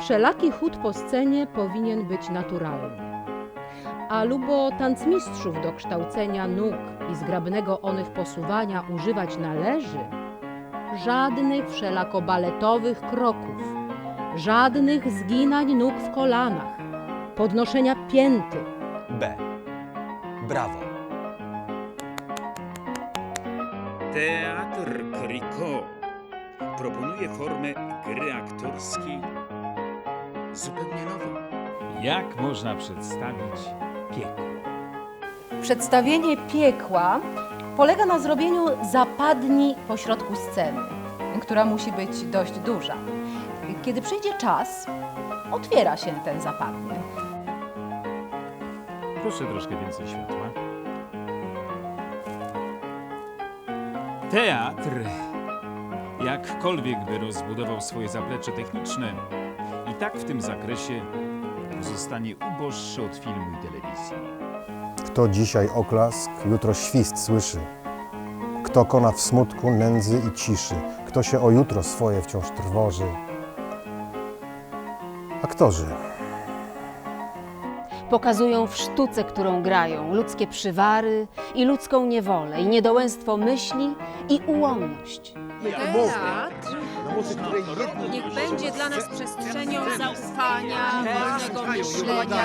Wszelaki chód po scenie powinien być naturalny. A lubo tancmistrzów do kształcenia nóg i zgrabnego onych posuwania używać należy, żadnych wszelako baletowych kroków, żadnych zginań nóg w kolanach, podnoszenia pięty, B. Brawo. Teatr Cricot proponuje formę gry aktorskiej zupełnie nową. Jak można przedstawić piekło? Przedstawienie piekła polega na zrobieniu zapadni pośrodku sceny, która musi być dość duża. Kiedy przyjdzie czas, otwiera się ten zapadnie. Proszę troszkę więcej światła. Teatr, jakkolwiek by rozbudował swoje zaplecze techniczne, tak w tym zakresie pozostanie uboższy od filmu i telewizji. Kto dzisiaj oklask, jutro świst słyszy. Kto kona w smutku, nędzy i ciszy. Kto się o jutro swoje wciąż trwoży. Aktorzy. Pokazują w sztuce, którą grają, ludzkie przywary i ludzką niewolę, i niedołęstwo myśli, i ułomność. Teatr niech będzie dla nas przestrzenią zaufania, wolnego myślenia,